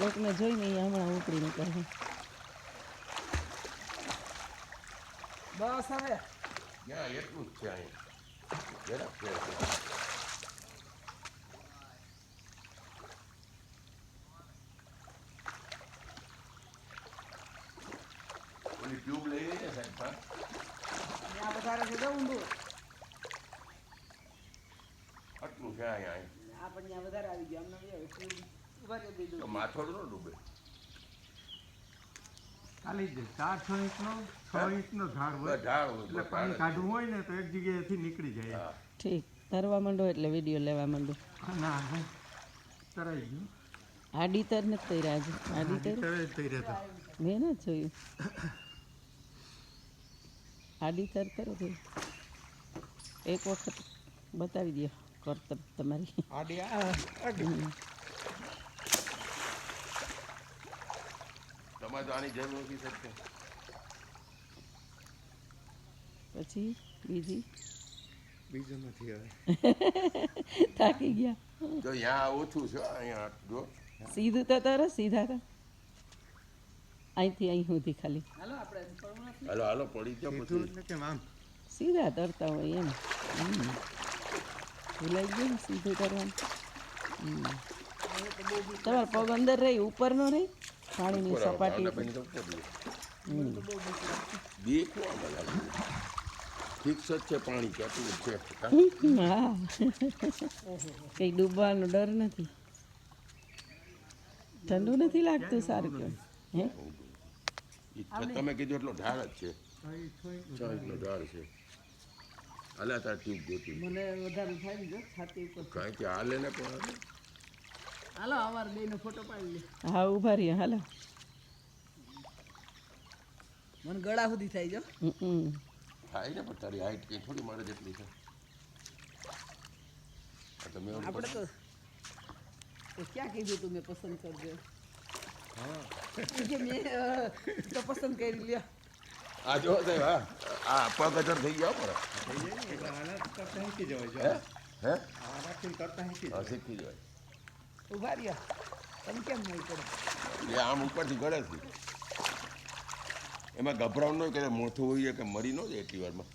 કોકને જોઈને અહીંયા હમણાં ઉપડી નીકળે બસ હવે. એટલું જ છે અહીંયા. ઓલી ટ્યુબ લઈ લઈએ સાહેબ પા ત્યાં વધારે છે ઊંડું આટલું છે અહીંયા અહીં. આ પણ ત્યાં વધારે આવી ગયા. અમને તો દીધું માથોડું ન ડૂબે. ચાલી જ જાય ચાર છ ઇંચનો છ ઇંચનો ઝાડ હોય બસ ઢાળ હોય, એટલે પાણી કાઢવું હોય. ને તો એક જગ્યાએથી નીકળી જાય. ઠીક. તરવા માંડો એટલે વીડિયો લેવા માંડો. ના તરાઈ ગયું. આડી તર નથી તર્યા આજે. આડી તર? તરાઈ જ મેં ના જોયું. આડી તર કરો તો. એક વખત બતાવી દો કરતબ તમારી. આડી આડી તમારે તો આની જરૂર નથી શકते પછી? બીજી? બીજું નથી હવે. થાકી ગયા. જો અહીંયા ઓછું છે અહીંયા જો. સીધું તો તર સીધા તો. અહીંથી અહીં સુધી ખાલી. હાલો આપણે હાલો હાલો પડી જાઓ સીધું કેમ આમ? સીધા તરતા હોય એમ. ભૂલાઈ ગયું ને સીધું કરવાનું. તમારો પગ અંદર રહી ઉપર નો રહી પાણીની સપાટી. ફિક્સ જ છે પાણી હા? કંઈ ડૂબવાનો ડર નથી. ઠંડુ નથી લાગતું સારું કહેવાય. હે? તમે કીધું એટલો ઢાળ જ છે. આ ઈ છ ઇંચનું છ ઇંચનો ઢાળ છે. હાલે તાર ટ્યુબ જોતી મને વધારે થાય ને છાતી ઉપર. કાંઈ ત્યાં હાલે ને પણ. હાલો અમારે બેનો ફોટો પાડી લે. હા ઊભા રહ્યા હાલો. મને ગળા સુધી થાય જો હમ. થાય ને પણ તારી હાઈટ કંઈ થોડી મારે જેટલી છે. આપણે તો તો ક્યાં કીધું તું મેં પસંદ કરજો? કે અ, તો પસંદ કરી લ્યો. આ જો સાહેબ હા. આ પગ થઈ ગયો પર થઈ જાય એટલે આના કરતા હેંચી જવાય હે જો. હે? આ રાખીને કરતા હા શીખી જવાય. ઊભા રહ્યો. તમે કેમ નહીં પડે એ આમ ઉપરથી ગળે છે. એમાં ગભરાવું ન કે મોથું હોય કે મરી ન જાય એટલી વારમાં.